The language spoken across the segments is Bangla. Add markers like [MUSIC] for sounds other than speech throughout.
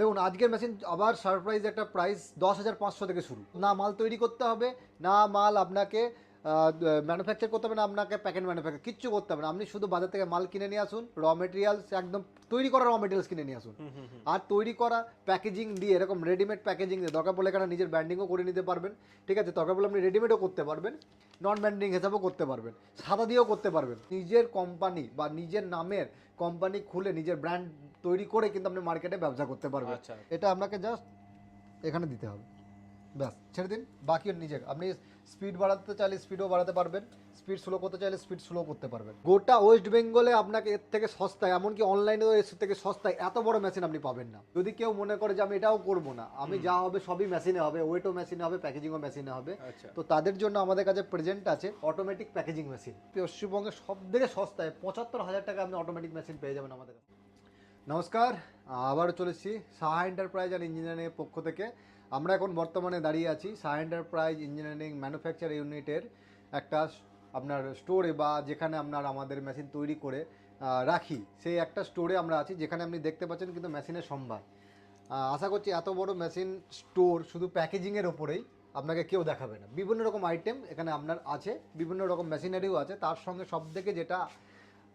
দেখুন আজকের মেশিন আবার সারপ্রাইজ একটা প্রাইস দশ হাজার পাঁচশো থেকে শুরু। না মাল তৈরি করতে হবে না মাল আপনাকে ম্যানুফ্যাকচার করতে হবে না আপনাকে প্যাকেট ম্যানুফ্যাকচার কিচ্ছু করতে হবে না। আপনি শুধু বাজার থেকে মাল কিনে নিয়ে আসুন র মেটেরিয়ালস একদম তৈরি করা র মেটেরিয়ালস কিনে নিয়ে আসুন। আর তৈরি করা প্যাকেজিং দিয়ে এরকম রেডিমেড প্যাকেজিং দিয়ে দরকার পড়লে এখানে নিজের ব্র্যান্ডিংও করে নিতে পারবেন। ঠিক আছে দরকার পড়লে আপনি রেডিমেডও করতে পারবেন নন ব্র্যান্ডিং হিসাবেও করতে পারবেন সাদা দিয়েও করতে পারবেন। নিজের কোম্পানি বা নিজের নামের কোম্পানি খুলে নিজের ব্র্যান্ড তৈরি করে কিন্তু আপনি মার্কেটে ব্যবসা করতে পারবেন। আচ্ছা। এটা আপনাকে জাস্ট এখানে দিতে হবে। ব্যাস ছেড়ে দিন। বাকি নিজের। আপনি স্পিড বাড়াতে চাইলে স্পিডও বাড়াতে পারবেন। স্পিড স্লো করতে চাইলে স্পিড স্লো করতে পারবেন। গোটা ওয়েস্ট বেঙ্গলে আপনাকে এর থেকে সস্তায় এমনকি অনলাইনেও এর থেকে সস্তায় এত বড় মেশিন আপনি পাবেন না। যদি কেউ মনে করে যে আমি এটাও করব না আমি যা হবে সবই মেশিনে হবে ওয়েটও মেশিনে হবে প্যাকেজিংও মেশিনে হবে। আচ্ছা। তো তাদের জন্য আমাদের কাছে প্রেজেন্ট আছে অটোমেটিক প্যাকেজিং মেশিন পশ্চিমবঙ্গে সব থেকে সস্তায় পঁচাত্তর হাজার টাকা আপনি অটোমেটিক মেশিন পেয়ে যাবেন আমাদের কাছে। নমস্কার, আবারও চলেছি সাহা এন্টারপ্রাইজ আর ইঞ্জিনিয়ারিংয়ের পক্ষ থেকে। আমরা এখন বর্তমানে দাঁড়িয়ে আছি সাহা এন্টারপ্রাইজ ইঞ্জিনিয়ারিং ম্যানুফ্যাকচার ইউনিটের একটা আপনার স্টোরে বা যেখানে আপনার আমাদের মেশিন তৈরি করে রাখি। সেই একটা স্টোরে আমরা আছি, যেখানে আপনি দেখতে পাচ্ছেন কিন্তু মেশিনের সম্ভার। আশা করছি এত বড় মেশিন স্টোর শুধু প্যাকেজিংয়ের ওপরেই আপনাকে কেউ দেখাবে না। বিভিন্ন রকম আইটেম এখানে আপনার আছে, বিভিন্ন রকম মেশিনারিও আছে। তার সঙ্গে সব থেকে যেটা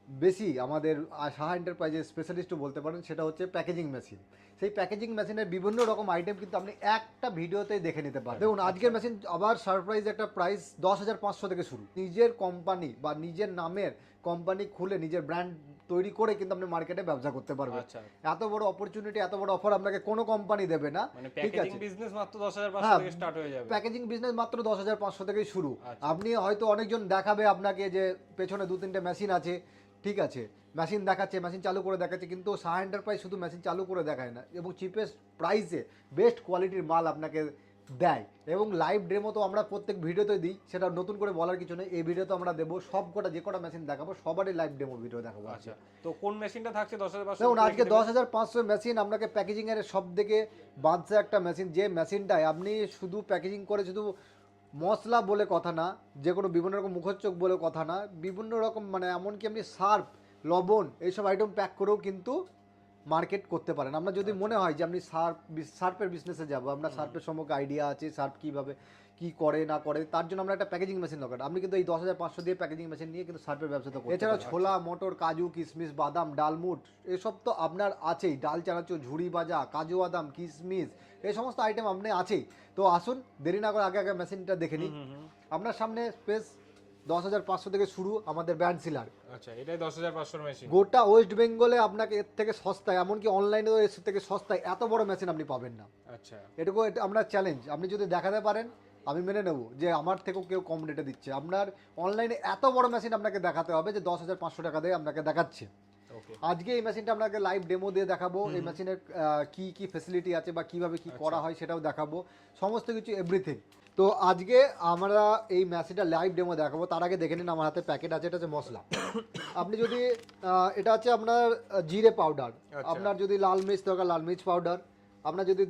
বেশি আমাদের সাহা এন্টারপ্রাইজের স্পেশালিস্টও বলতে পারেন সেটা হচ্ছে প্যাকেজিং মেশিন সেই প্যাকেজিং মেশিনের বিভিন্ন রকম আইটেম কিন্তু আপনি একটা ভিডিওতেই দেখে নিতে পারেন দেখুন আজকের মেশিন আবার সারপ্রাইজ একটা প্রাইস দশ হাজার পাঁচশো থেকে শুরু। নিজের কোম্পানি বা নিজের নামের কোম্পানি খুলে নিজের ব্র্যান্ড তৈরি করে কিন্তু আপনি মার্কেটে ব্যবসা করতে পারবেন। আচ্ছা। এত বড় অপরচুনিটি এত বড় অফার আপনাকে কোনো কোম্পানি দেবে না। মানে ঠিক আছে। বিজনেস মাত্র দশ হাজার পাঁচশো হ্যাঁ, থেকে স্টার্ট হয়ে যাবে। প্যাকেজিং বিজনেস মাত্র দশ হাজার পাঁচশো থেকেই শুরু। আচ্ছা। আপনি হয়তো অনেকজন দেখাবে আপনাকে যে পেছনে দু তিনটে মেশিন আছে। ঠিক আছে। মেশিন দেখাচ্ছে মেশিন চালু করে দেখাচ্ছে কিন্তু সাহা এন্টারপ্রাইজ শুধু মেশিন চালু করে দেখায় না এবং চিপেস্ট প্রাইসে বেস্ট কোয়ালিটির মাল আপনাকে দেয়। এবং লাইভ ডেমো তো আমরা প্রত্যেক ভিডিওতে দিই সেটা নতুন করে বলার কিছু নেই এই ভিডিওতে আমরা দেবো সব কটা যে কটা মেশিন দেখাবো সবারই লাইভ ডেমো ভিডিও দেখাবো আচ্ছা তো কোন মেশিনটা থাকছে দশ হাজার দেখুন আজকে দশ হাজার পাঁচশো মেশিন আপনাকে প্যাকেজিংয়ের সব থেকে বাঁধছে একটা মেশিন যে মেশিনটায় আপনি শুধু প্যাকেজিং করে শুধু মশলা বলে কথা না যে কোনো বিভিন্ন রকম মুখোচ্চক বলে কথা না বিভিন্ন রকম মানে এমনকি আপনি সার্ফ লবণ এইসব আইটেম প্যাক করেও কিন্তু মার্কেট করতে পারেন। আমরা যদি মনে হয় যে আপনি সার্ফ সার্ফের বিজনেসে যাব আপনার সার্ফের সম্পর্কে আইডিয়া আছে সার্ফ কীভাবে কি করে না করে তার জন্য আমরা একটা প্যাকেজিং মেশিন দরকার। আপনি কিন্তু এই দশ হাজার পাঁচশো দিয়ে প্যাকেজিং মেশিন নিয়ে কিন্তু সার্ফের ব্যবসাটা করতে এছাড়া ছোলা মটর কাজু কিশমিশ বাদাম ডালমুট এসব তো আপনার আছেই। ডাল চানাচুর ঝুড়ি ভাজা কাজু বাদাম কিশমিশ এই সমস্ত আইটেম আপনি আছেই। তো আসুন দেরি না করে আগে আগে মেশিনটা দেখে নিন আপনার সামনে স্পেস দশ হাজার পাঁচশো থেকে শুরু আমাদের ব্র্যান্ড সিলার। আচ্ছা এটাই দশ হাজার পাঁচশোর মেশিন গোটা ওয়েস্ট বেঙ্গলে আপনাকে এর থেকে সস্তায় এমনকি অনলাইনেও এর থেকে সস্তায় এত বড় মেশিন আপনি পাবেন না। আচ্ছা। এটুকু এটা আমরা চ্যালেঞ্জ আপনি যদি দেখাতে পারেন আমি মেনে নেব যে আমার থেকেও কেউ কম রেটে দিচ্ছে। আপনার অনলাইনে এত বড় মেশিন আপনাকে দেখাতে হবে যে দশ হাজার পাঁচশো টাকা দিয়ে আপনাকে দেখাচ্ছে। আজকে এই মেশিনটা আপনাকে লাইভ ডেমো দিয়ে দেখাবো। এই মেশিনের কি কি ফেসিলিটি আছে বা কীভাবে কি করা হয় সেটাও দেখাবো। সমস্ত কিছু এভরিথিং তো আজকে আমরা এই মেশিনটা লাইভ ডেমো দেখাবো। তার আগে দেখে নিন আমার হাতে প্যাকেট আছে এটা হচ্ছে মশলা। [COUGHS] আপনি যদি এটা আছে আপনার জিরে পাউডার আচ্ছা। আপনার যদি লাল মির্চ দরকার লাল মির্চ পাউডার আপনার যদি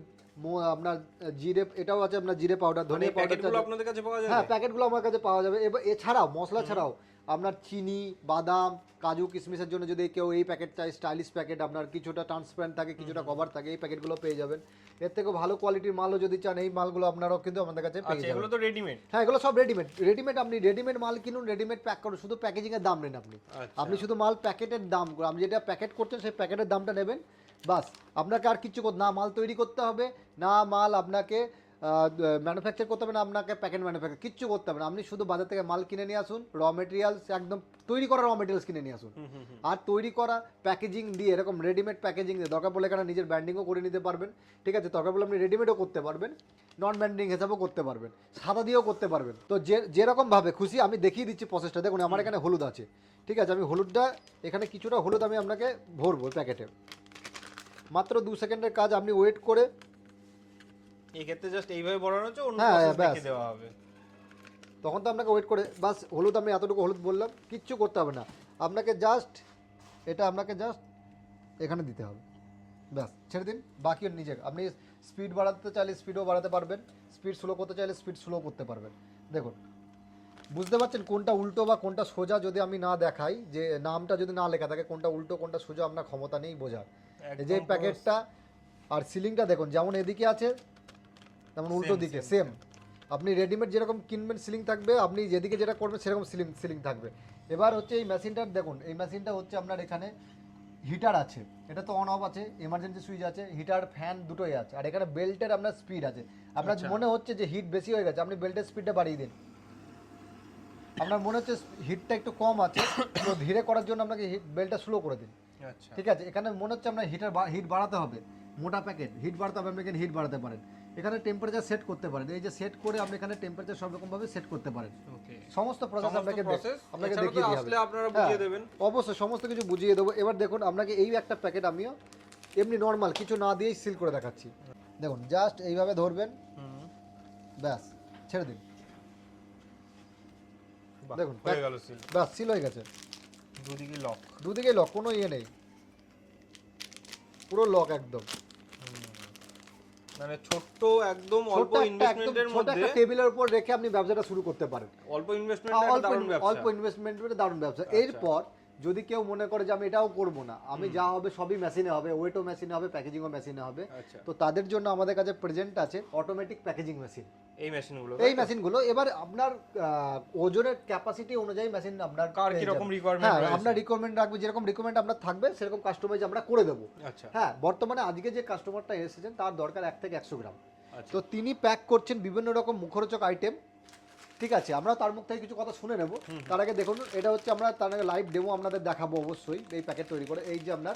আপনার জিরে এটাও আছে আপনার জিরে পাউডার ধনে ধনিয়া পাউডার প্যাকেটগুলো আপনাদের কাছে পাওয়া যাবে? হ্যাঁ প্যাকেটগুলো আমার কাছে পাওয়া যাবে। এবার এছাড়াও মশলা ছাড়াও আপনার চিনি বাদাম কাজু কিশমিশের জন্য যদি কেউ এই প্যাকেট চাই স্টাইলিশ প্যাকেট আপনার কিছুটা ট্রান্সপারেন্ট থাকে কিছুটা কভার থাকে এই প্যাকেটগুলো পেয়ে যাবেন। এর থেকে ভালো কোয়ালিটির মালও যদি চান এই মালগুলো আপনারাও কিন্তু আমাদের কাছে পেয়ে আচ্ছা যাবেন। এগুলো তো রেডিমেড হ্যাঁ এগুলো সব রেডিমেড রেডিমেড আপনি রেডিমেড মাল কিনুন রেডিমেড প্যাক করুন শুধু প্যাকেজিং এর দাম নেন আপনি। আচ্ছা। আপনি শুধু মাল প্যাকেটের দাম আপনি যেটা প্যাকেট করছেন সেই প্যাকেটের দামটা নেবেন। বাস আপনাকে আর কিচ্ছু করতে না মাল তৈরি করতে হবে না মাল আপনাকে ম্যানুফ্যাকচার করতে হবে না আপনাকে প্যাকেট ম্যানুফ্যাকচার কিচ্ছু করতে হবে না। আপনি শুধু বাজার থেকে মাল কিনে নিয়ে আসুন র মেটেরিয়ালস একদম তৈরি করা র মেটেরিয়ালস কিনে নিয়ে আসুন। আর তৈরি করা প্যাকেজিং দিয়ে এরকম রেডিমেড প্যাকেজিং দিয়ে দরকার পড়লে এখানে নিজের ব্র্যান্ডিংও করে নিতে পারবেন। ঠিক আছে? দরকার পড়লে আপনি রেডিমেডও করতে পারবেন নন ব্র্যান্ডিং হিসাবেও করতে পারবেন সাদা দিয়েও করতে পারবেন। তো যে যেরকমভাবে খুশি আমি দেখিয়ে দিচ্ছি প্রসেসটা দেখুন আমার এখানে হলুদ আছে। ঠিক আছে? আমি হলুদটা এখানে কিছুটা হলুদ আমি আপনাকে ভরবো প্যাকেটে মাত্র দু সেকেন্ডের কাজ আপনি ওয়েট করে এই ক্ষেত্রে জাস্ট এইভাবে বড়ানো হচ্ছে অন্য হ্যাঁ, প্রসেস ব্যাস। দেখিয়ে দেওয়া হবে। তখন তো আপনাকে ওয়েট করে বাস হলুদ আমি এতটুকু হলুদ বললাম কিচ্ছু করতে হবে না। আপনাকে জাস্ট এটা আপনাকে জাস্ট এখানে দিতে হবে। ব্যাস ছেড়ে দিন বাকি নিজের। আপনি স্পিড বাড়াতে চাইলে স্পিডও বাড়াতে পারবেন স্পিড স্লো করতে চাইলে স্পিড স্লো করতে পারবেন। দেখুন বুঝতে পারছেন কোনটা উল্টো বা কোনটা সোজা যদি আমি না দেখাই যে নামটা যদি না লেখা থাকে কোনটা উল্টো কোনটা সোজা আপনার ক্ষমতা নেই বোঝার। এই যে একদম প্যাকেটটা আর সিলিংটা দেখুন যেমন এদিকে আছে তেমন উল্টো দিকে সেম আপনি রেডিমেড যেরকম কিনবেন সিলিং থাকবে আপনি যেদিকে যেটা করবেন সেরকম সিলিং সিলিং থাকবে। এবার হচ্ছে এই মেশিনটার দেখুন এই মেশিনটা হচ্ছে আপনার এখানে হিটার আছে। এটা তো অন অফ আছে এমার্জেন্সি সুইচ আছে হিটার ফ্যান দুটোই আছে। আর এখানে বেল্টের আপনার স্পিড আছে। আপনার আচ্ছা। মনে হচ্ছে যে হিট বেশি হয়ে গেছে আপনি বেল্টের স্পিডটা বাড়িয়ে দিন। আপনার মনে হচ্ছে হিটটা একটু কম আছে তো ধীরে করার জন্য আপনাকে হিট বেল্টটা স্লো করে দিন। আচ্ছা। ঠিক আছে? এখানে মনে হচ্ছে আপনার হিটার হিট বাড়াতে হবে। মোটা প্যাকেট হিট বাড়াতে হবে আপনি এখানে হিট বাড়াতে পারেন। এখানে টেম্পারেচার সেট করতে পারেন। এই যে সেট করে আপনি এখানে টেম্পারেচার সব রকম ভাবে সেট করতে পারেন। সমস্ত প্রসেস আপনাকে আপনাকে দেখিয়ে দেওয়া আসলে হবে। আপনারা বুঝিয়ে হ্যাঁ, দেবেন। অবশ্যই সমস্ত কিছু বুঝিয়ে দেবো। এবার দেখুন আপনাকে এই একটা প্যাকেট আমিও এমনি নর্মাল কিছু না দিয়েই সিল করে দেখাচ্ছি। দেখুন জাস্ট এইভাবে ধরবেন। হুম। ব্যাস ছেড়ে দিন। দেখুন, হয়ে গেল সিল ব্যাস সিল হয়ে গেছে। দুদিকে লক দুদিকে লক কোনো ইয়ে নেই। পুরো লক একদম। মানে ছোট্ট একদম অল্প ইনভেস্টমেন্টের মধ্যে একটা টেবিলের উপর রেখে আপনি ব্যবসাটা শুরু করতে পারেন। অল্প ইনভেস্টমেন্ট অল্প দারুণ ব্যবসা। অল্প ইনভেস্টমেন্টের দারুণ ব্যবসা। আচ্ছা। এরপর যদি কেউ মনে করে যে আমি এটাও করব না আমি যা হবে সবই মেশিনে হবে ওয়েটও মেশিনে হবে প্যাকেজিংও মেশিনে হবে আচ্ছা। তো তাদের জন্য আমাদের কাছে প্রেজেন্ট আছে অটোমেটিক প্যাকেজিং মেশিন এই মেশিনগুলো এই মেশিনগুলো এবার আপনার ওজনের ক্যাপাসিটি অনুযায়ী মেশিন আপনার কার কীরকম যাবেন। requirement হ্যাঁ আপনার রিকোয়ারমেন্ট রাখবে যেরকম রিকোয়ারমেন্ট আপনার থাকবে সেরকম কাস্টমাইজ আমরা করে দেবো। আচ্ছা। হ্যাঁ বর্তমানে আজকে যে কাস্টমারটা এসেছেন তার দরকার এক থেকে একশো গ্রাম। আচ্ছা। তো তিনি প্যাক করছেন বিভিন্ন রকম মুখরোচক আইটেম ঠিক আছে আমরা তার মুখ থেকে কিছু কথা শুনে নেব। তার আগে দেখুন এটা হচ্ছে আমরা তার আগে লাইভ ডেমো আপনাদের দেখাবো অবশ্যই এই প্যাকেট তৈরি করে। এই যে আপনার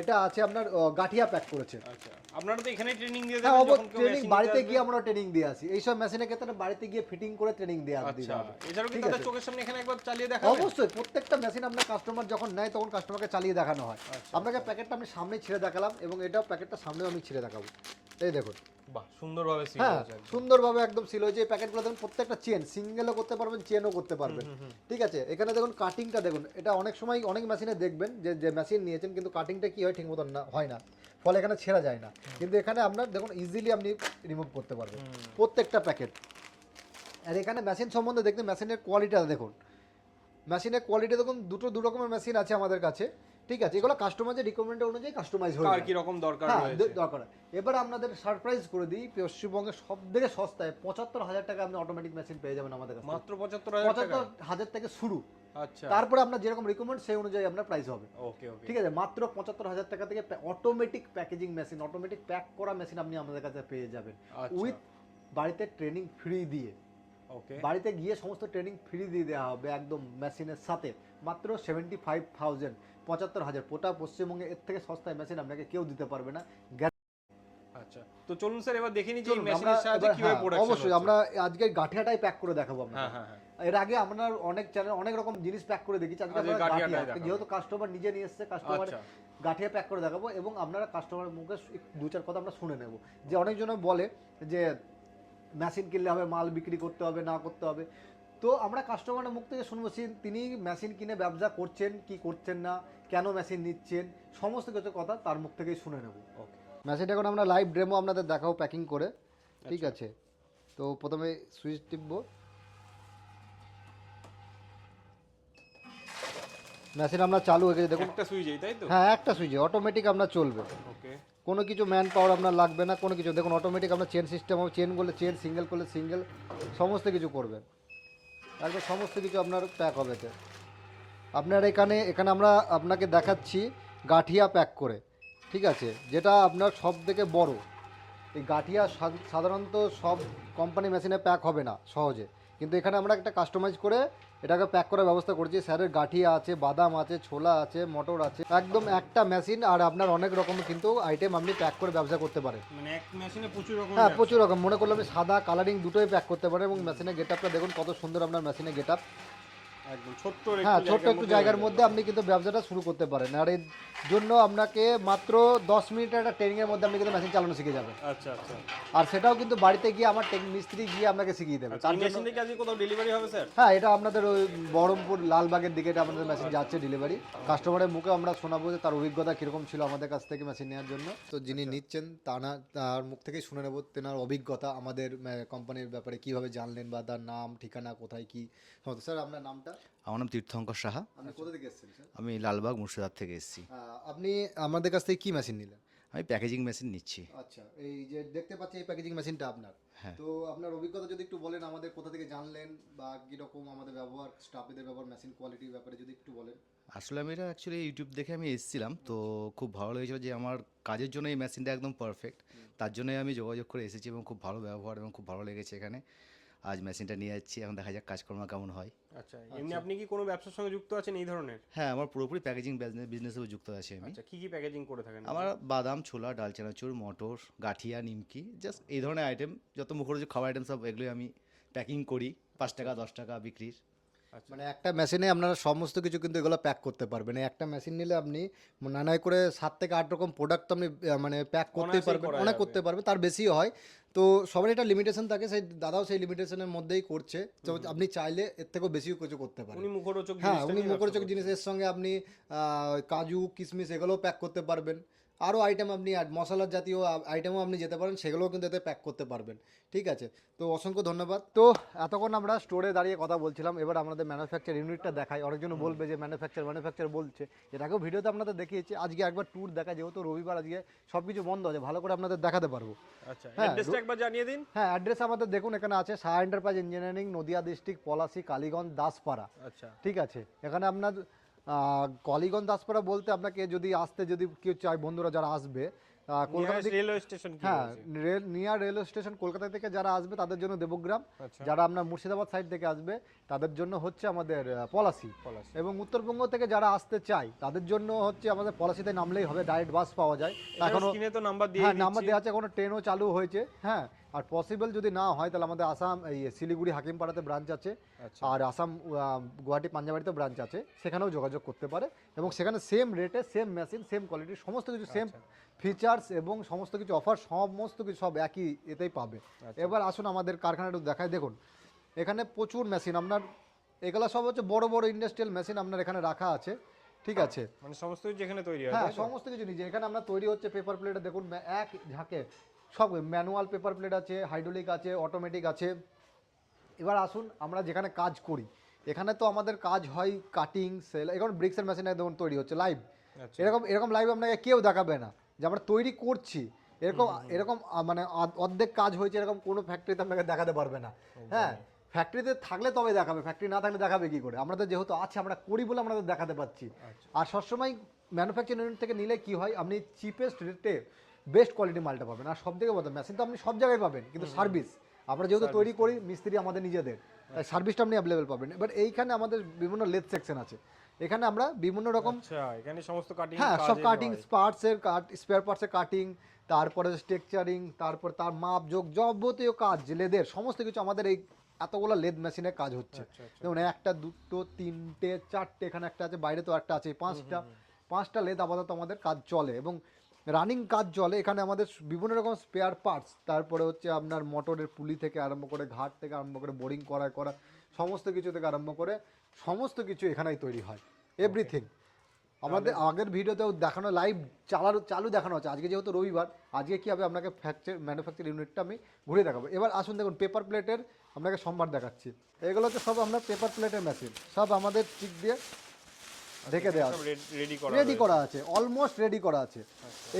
এটা আছে আপনার গাঠিয়া প্যাক করেছে। আচ্ছা আপনারা তো এখানে ট্রেনিং দিয়ে হ্যাঁ যখন ট্রেনিং বাড়িতে গিয়ে আমরা ট্রেনিং দিয়ে আসি। মেশিনের ক্ষেত্রে বাড়িতে গিয়ে ফিটিং করে ট্রেনিং দিয়ে আচ্ছা এছাড়াও কি তাদের চোখের সামনে এখানে একবার চালিয়ে দেখা অবশ্যই প্রত্যেকটা মেশিন আপনার কাস্টমার যখন নেয় তখন কাস্টমারকে চালিয়ে দেখানো হয়। আচ্ছা, আপনাকে প্যাকেটটা আমি সামনে ছিঁড়ে দেখালাম এবং এটাও প্যাকেটটা সামনেও আমি ছিঁড়ে দেখাবো। এই দেখুন। বাহ সুন্দরভাবে সিল হ্যাঁ। সুন্দরভাবে একদম সিল হয়েছে। এই প্যাকেটগুলো দেখুন প্রত্যেকটা চেন সিঙ্গেলও করতে পারবেন চেনও করতে পারবেন। ঠিক আছে? এখানে দেখুন কাটিংটা দেখুন এটা অনেক সময় অনেক মেশিনে দেখবেন যে যে মেশিন নিয়েছেন কিন্তু কাটিংটা কি হয় ঠিক মতন না হয় না। ফলে এখানে ছেঁড়া যায় না। কিন্তু এখানে আপনার দেখুন ইজিলি আপনি রিমুভ করতে পারবেন। প্রত্যেকটা প্যাকেট আর এখানে মেশিন সম্বন্ধে দেখতে মেশিনের কোয়ালিটিটা দেখুন। মেশিনের কোয়ালিটি দেখুন দুটো দু রকমের মেশিন আছে আমাদের কাছে। ঠিক আছে এগুলো কাস্টমাইজের রিকোয়ারমেন্ট অনুযায়ী কাস্টমাইজ হয়ে কার যায়। কি রকম দরকার হ্যাঁ দরকার হয়। এবার আপনাদের সারপ্রাইজ করে দিই পশ্চিমবঙ্গে সব থেকে সস্তায় পঁচাত্তর হাজার টাকা আপনি অটোমেটিক মেশিন পেয়ে যাবেন আমাদের কাছে মাত্র পঁচাত্তর পঁচাত্তর হাজার থেকে শুরু। আচ্ছা। তারপরে আপনার যেরকম রিকমেন্ড সেই অনুযায়ী আপনার প্রাইস হবে। ওকে ওকে ঠিক আছে মাত্র পঁচাত্তর হাজার টাকা থেকে automatic packaging machine automatic pack করা মেশিন আপনি আমাদের কাছে পেয়ে যাবেন। আচ্ছা। উইথ বাড়িতে ট্রেনিং ফ্রি দিয়ে। বাড়িতে গিয়ে সমস্ত ট্রেনিং ফ্রি দিয়ে দেওয়া হবে একদম মেশিনের সাথে। মাত্র সেভেন্টি ফাইভ থাউজেন্ড পঁচাত্তর হাজার। পোটা পশ্চিমবঙ্গে এর থেকে সস্তায় মেশিন আপনাকে কেউ দিতে পারবে না। আচ্ছা। তো চলুন স্যার এবার দেখে নিই যে আমরা মেশিনের সাহায্যে কীভাবে হ্যাঁ, প্রোডাকশন অবশ্যই আমরা আজকে গাঠিয়াটাই প্যাক করে দেখাবো আপনাকে। হ্যাঁ হ্যাঁ এর আগে আমরা অনেক চ্যানেল অনেক রকম জিনিস প্যাক করে দেখেছি। আজকে আমরা গাঠিয়া যেহেতু কাস্টমার নিজে নিয়ে এসেছে কাস্টমার আচ্ছা। গাঠিয়া প্যাক করে দেখাবো এবং আপনারা কাস্টমারের মুখে দু চার কথা আমরা শুনে নেব। যে অনেকজন বলে যে মেশিন কিনলে হবে মাল বিক্রি করতে হবে না করতে হবে। তো আমরা কাস্টমারের মুখ থেকে শুনব তিনি মেশিন কিনে ব্যবসা করছেন কি করছেন না কেন মেশিন নিচ্ছেন সমস্ত কিছু কথা তার মুখ থেকেই শুনে নেব। ওকে মেশিনটা এখন আমরা লাইভ ডেমো আপনাদের দেখাবো প্যাকিং করে ঠিক আছে? তো প্রথমে সুইচ টিপবো। মেশিন আমরা চালু হয়ে গেছে দেখুন। একটা সুইচেই তাই তো? হ্যাঁ একটা সুইচে অটোমেটিক আপনার চলবে। ওকে কোনো কিছু ম্যান পাওয়ার আপনার লাগবে না, কোনো কিছু। দেখুন অটোমেটিক আপনার চেন সিস্টেম হবে চেন করলে চেন সিঙ্গেল করলে সিঙ্গেল সমস্ত কিছু করবেন একদম সমস্ত কিছু আপনার প্যাক হবে এতে। আপনার এখানে এখানে আমরা আপনাকে দেখাচ্ছি গাঠিয়া প্যাক করে, ঠিক আছে? যেটা আপনার সব থেকে বড়। এই গাঠিয়া সাধারণত সব কোম্পানি মেশিনে প্যাক হবে না, সহজে। কিন্তু এখানে আমরা একটা কাস্টমাইজ করে এটাকে প্যাক করার ব্যবস্থা করছি। স্যারের গাঠিয়া আছে বাদাম আছে ছোলা আছে মটর আছে। একদম একটা মেশিন আর আপনার অনেক রকম কিন্তু আইটেম আপনি প্যাক করে ব্যবসা করতে পারেন। মানে এক মেশিনে প্রচুর রকম হ্যাঁ প্রচুর রকম। মনে করলে আপনি সাদা কালারিং দুটোই প্যাক করতে পারেন এবং মেশিনের গেট আপটা দেখুন কত সুন্দর আপনার মেশিনের গেট আপ হ্যাঁ ছোট্ট একটু জায়গার মধ্যে আপনি কিন্তু ব্যবসাটা শুরু করতে পারেন। আর এর জন্য আপনাকে মাত্র দশ মিনিটের একটা ট্রেনিংয়ের মধ্যে আপনি কিন্তু মেশিন চালানো শিখে যাবেন। আচ্ছা আচ্ছা। আর সেটাও কিন্তু বাড়িতে গিয়ে আমার মিস্ত্রি গিয়ে আপনাকে শিখিয়ে দেবে। আচ্ছা তার জন্য মেশিন আজকে কোথাও ডেলিভারি হবে স্যার হ্যাঁ এটা আপনাদের ওই বহরমপুর লালবাগের দিকে এটা আমাদের মেশিন যাচ্ছে ডেলিভারি কাস্টমারের মুখে আমরা শোনাবো যে তার অভিজ্ঞতা কীরকম ছিল আমাদের কাছ থেকে মেশিন নেওয়ার জন্য। তো যিনি নিচ্ছেন তা না তার মুখ থেকেই শুনে নেব তেনার অভিজ্ঞতা আমাদের কোম্পানির ব্যাপারে কীভাবে জানলেন বা তার নাম ঠিকানা কোথায় কি? স্যার আপনার নামটা? আমার নাম তীর্থঙ্কর সাহা। আপনি কোথা থেকে এসেছেন আমি লালবাগ মুর্শিদাবাদ থেকে এসেছি। আপনি আমাদের কাছ থেকে কি মেশিন নিলেন? আমি প্যাকেজিং মেশিন নিচ্ছি। আচ্ছা এই যে দেখতে পাচ্ছি এই প্যাকেজিং মেশিনটা আপনার। হ্যাঁ। তো আপনার অভিজ্ঞতা যদি একটু বলেন আমাদের কোথা থেকে জানলেন বা কীরকম আমাদের ব্যবহার স্টাফেদের ব্যবহার মেশিন কোয়ালিটির ব্যাপারে যদি একটু বলেন। আসলে আমি এটা অ্যাকচুয়ালি ইউটিউব দেখে আমি এসেছিলাম তো খুব ভালো লেগেছিল যে আমার কাজের জন্য এই মেশিনটা একদম পারফেক্ট তার জন্যই আমি যোগাযোগ করে এসেছি এবং খুব ভালো ব্যবহার এবং খুব ভালো লেগেছে এখানে। আজ মেশিনটা নিয়ে যাচ্ছি এখন দেখা যাক কাজকর্ম কেমন হয়। আচ্ছা এমনি আপনি কি কোনো ব্যবসার সঙ্গে যুক্ত আছেন এই ধরনের? হ্যাঁ আমার পুরোপুরি প্যাকেজিং বিজনেসে যুক্ত আছি আমি। আচ্ছা কি কি প্যাকেজিং করে থাকেন? আমার বাদাম ছোলা ডাল চানাচুর মটর গাঠিয়া নিমকি জাস্ট এই ধরনের আইটেম যত মুখরোচক খাবার আইটেম সব এগুলোই আমি প্যাকিং করি। পাঁচ টাকা দশ টাকা বিক্রির। মানে একটা মেশিনে আপনারা সমস্ত কিছু কিন্তু এগুলো প্যাক করতে পারবেন। একটা মেশিন নিলে আপনি নানায় করে সাত থেকে আট রকম প্রোডাক্ট আপনি মানে প্যাক করতে পারবেন অনেক করতে পারবেন তার বেশিও হয়। তো সবার একটা লিমিটেশন থাকে সেই দাদাও সেই লিমিটেশনের মধ্যেই করছে। তো আপনি চাইলে এর থেকেও বেশিও কিছু করতে পারেন। উনি মুখরোচক হ্যাঁ উনি মুখরোচক জিনিসের সঙ্গে আপনি কাজু কিশমিশ এগুলোও প্যাক করতে পারবেন। আরও আইটেম আপনি মশলার জাতীয় আইটেমও আপনি যেতে পারেন সেগুলোও কিন্তু এতে প্যাক করতে পারবেন। ঠিক আছে? তো অসংখ্য ধন্যবাদ। তো এতক্ষণ আমরা স্টোরে দাঁড়িয়ে কথা বলছিলাম এবার আমাদের ম্যানুফ্যাকচার ইউনিটটা দেখাই। অনেকজন বলবে যে ম্যানুফ্যাকচার ম্যানুফ্যাকচার বলছে। এর আগেও ভিডিওতে আপনাদের দেখিয়েছি। আজকে একবার ট্যুর দেখা যেহেতু রবিবার আজকে সব কিছু বন্ধ আছে ভালো করে আপনাদের দেখাতে পারব। আচ্ছা হ্যাঁ, একবার জানিয়ে দিন। হ্যাঁ অ্যাড্রেস আমাদের দেখুন এখানে আছে Saha enterprise engineering Nadia district Palashi Kaliganj Daspara. আচ্ছা। ঠিক আছে? এখানে আপনার কলিগঞ্জ দাসপাড়া বলতে আপনাকে যদি আসতে যদি কেউ চায় বন্ধুরা যারা আসবে কলকাতা রেলওয়ে স্টেশন হ্যাঁ নিয়ার রেলওয়ে স্টেশন কলকাতা থেকে যারা আসবে তাদের জন্য দেবগ্রাম। আচ্ছা। যারা আপনার মুর্শিদাবাদ সাইড থেকে আসবে তাদের জন্য হচ্ছে আমাদের পলাশি। এবং উত্তরবঙ্গ থেকে যারা আসতে চায় তাদের জন্য হচ্ছে আমাদের পলাশিতে নামলেই হবে ডাইরেক্ট বাস পাওয়া যায়। এখনও তো নাম্বার দিয়ে হ্যাঁ নাম্বার দেওয়া আছে কোনো ট্রেনও চালু হয়েছে। হ্যাঁ আর পসিবল যদি না হয় তাহলে আমাদের আসাম এই শিলিগুড়ি হাকিমপাড়াতে ব্রাঞ্চ আছে। আচ্ছা। আর আসাম গুয়াহাটি পাঞ্জাবাড়িতে ব্রাঞ্চ আছে। সেখানেও যোগাযোগ করতে পারে। এবং সেখানে সেম রেটে সেম মেশিন সেম কোয়ালিটির সমস্ত কিছু সেম। ফিচার্স এবং সমস্ত কিছু অফার সমস্ত কিছু সব একই এতেই পাবে। আচ্ছা। এবার আসুন আমাদের কারখানাটা দেখায় দেখুন এখানে প্রচুর মেশিন আপনার এগুলো সব হচ্ছে বড় বড় ইন্ডাস্ট্রিয়াল মেশিন আপনার এখানে রাখা আছে। ঠিক আছে? মানে সমস্ত কিছু যেখানে তৈরি হয় হ্যাঁ সমস্ত কিছু নিজে। এখানে আমরা তৈরি হচ্ছে পেপার প্লেটে দেখুন এক ঝাঁকে সব ম্যানুয়াল পেপার প্লেট আছে হাইড্রোলিক আছে অটোমেটিক আছে। এবার আসুন আমরা যেখানে কাজ করি। এখানে তো আমাদের কাজ হয় কাটিং সেল এখন ব্রিক্সের মেশিনে দেখুন তৈরি হচ্ছে লাইভ আচ্ছা। এরকম এরকম লাইভ আপনাকে কেউ দেখাবে না। যে আমরা তৈরি করছি এরকম এরকম মানে অর্ধেক কাজ হয়েছে এরকম কোনো ফ্যাক্টরিতে আপনাকে দেখাতে পারবে না। হ্যাঁ ফ্যাক্টরিতে থাকলে তবে দেখাবে ফ্যাক্টরি না থাকলে দেখাবে কি করে? আমাদের যেহেতু আছে আমরা করি বলে আমাদের দেখাতে পাচ্ছি আচ্ছা। আর সবসময় ম্যানুফ্যাকচারিং ইউনিট থেকে নিলে কি হয় আপনি চিপেস্ট রেটে বেস্ট কোয়ালিটি মালটা পাবেন। আর সব থেকে বলতে মেশিন তো আপনি সব জায়গায় পাবেন কিন্তু সার্ভিস আমরা যেহেতু তৈরি করি মিস্ত্রি আমাদের নিজেদের। তাই সার্ভিসটা আপনি অ্যাভেলেবেল পাবেন। এবার এইখানে আমাদের বিভিন্ন লেথ সেকশন আছে। এখানে আমরা বিভিন্ন রকম আচ্ছা এখানে সমস্ত কাটিং হ্যাঁ সব কাটিং পার্টসের কাট স্পেয়ার পার্টসের কাটিং তারপরে স্ট্রাকচারিং তারপর তার মাপ যোগ যাবতীয় কাজ লেদের সমস্ত কিছু আমাদের এই এতগুলো লেদ মেশিনে কাজ হচ্ছে। আচ্ছা, আচ্ছা। যেমন একটা দুটো তিনটে চারটে এখানে একটা আছে বাইরে তো একটা আছে পাঁচটা পাঁচটা লেদ আপাতত আমাদের কাজ চলে এবং রানিং কাজ চলে। এখানে আমাদের বিভিন্ন রকম স্পেয়ার পার্টস তারপরে হচ্ছে আপনার মোটরের পুলি থেকে আরম্ভ করে ঘাট থেকে আরম্ভ করে বোরিং করা করা সমস্ত কিছু থেকে আরম্ভ করে সমস্ত কিছু এখানেই তৈরি হয়। এভরিথিং আমাদের আগের ভিডিওতেও দেখানো লাইভ চালানো চালু দেখানো হচ্ছে আজকে যেহেতু রবিবার আজকে কি হবে আপনাকে ফ্যাকচার ম্যানুফ্যাকচার ইউনিটটা আমি ঘুরে দেখাবো। এবার আসুন দেখুন পেপার প্লেটের আপনাকে সম্ভার দেখাচ্ছি। এগুলো হচ্ছে সব আপনার পেপার প্লেটের মেশিন সব আমাদের চিক দিয়ে ঢেকে দেওয়া রেডি করা রেডি করা আছে অলমোস্ট রেডি করা আছে।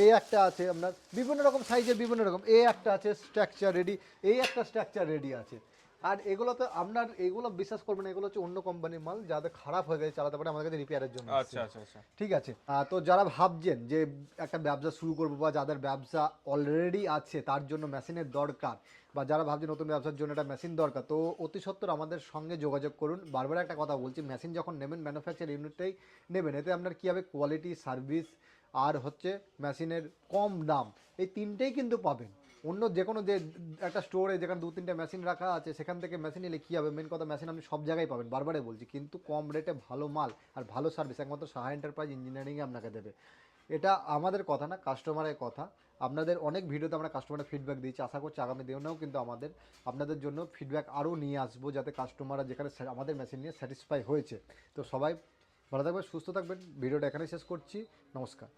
এই একটা আছে আপনার বিভিন্ন রকম সাইজের বিভিন্ন রকম। এই একটা আছে স্ট্রাকচার রেডি এই একটা স্ট্রাকচার রেডি আছে। আর এগুলো তো আপনার এগুলো বিশ্বাস করবেন না, এগুলো হচ্ছে অন্য কোম্পানির মাল যাদের খারাপ হয়ে গেছে চালাতে পারে আমাদের কাছে রিপেয়ারের জন্য। আচ্ছা আচ্ছা আচ্ছা। ঠিক আছে। তো যারা ভাবছেন যে একটা ব্যবসা শুরু করব বা যাদের ব্যবসা অলরেডি আছে তার জন্য মেশিনের দরকার বা যারা ভাবছেন নতুন ব্যবসার জন্য একটা মেশিন দরকার তো অতি সত্বর আমাদের সঙ্গে যোগাযোগ করুন। বারবার একটা কথা বলছি মেশিন যখন নেবেন ম্যানুফ্যাকচার ইউনিটটাই নেবেন এতে আপনার কী হবে? কোয়ালিটি সার্ভিস আর হচ্ছে মেশিনের কম দাম এই তিনটেই কিন্তু পাবেন। অন্য যে কোনো যে একটা স্টোরে যেখানে দু তিনটে মেশিন রাখা আছে, সেখান থেকে মেশিন নিলে কী হবে? মেন কথা মেশিন আপনি সব জায়গায় পাবেন। বারবারে বলছি, কিন্তু কম রেটে ভালো মাল আর ভালো সার্ভিস একমাত্র সাহা এন্টারপ্রাইজ ইঞ্জিনিয়ারিংয়ে আপনাকে দেবে। এটা আমাদের কথা না কাস্টমারের কথা। আপনাদের অনেক ভিডিওতে আমরা কাস্টমারের ফিডব্যাক দিয়েছি, আশা করছি আগামী দিনেও কিন্তু আমাদের, আপনাদের জন্য ফিডব্যাক আরও নিয়ে আসব, যাতে কাস্টমাররা যেখানে আমাদের মেশিন নিয়ে স্যাটিসফাই হয়েছে। তো সবাই ভালো থাকবেন, সুস্থ থাকবেন। ভিডিওটা এখানেই শেষ করছি। নমস্কার।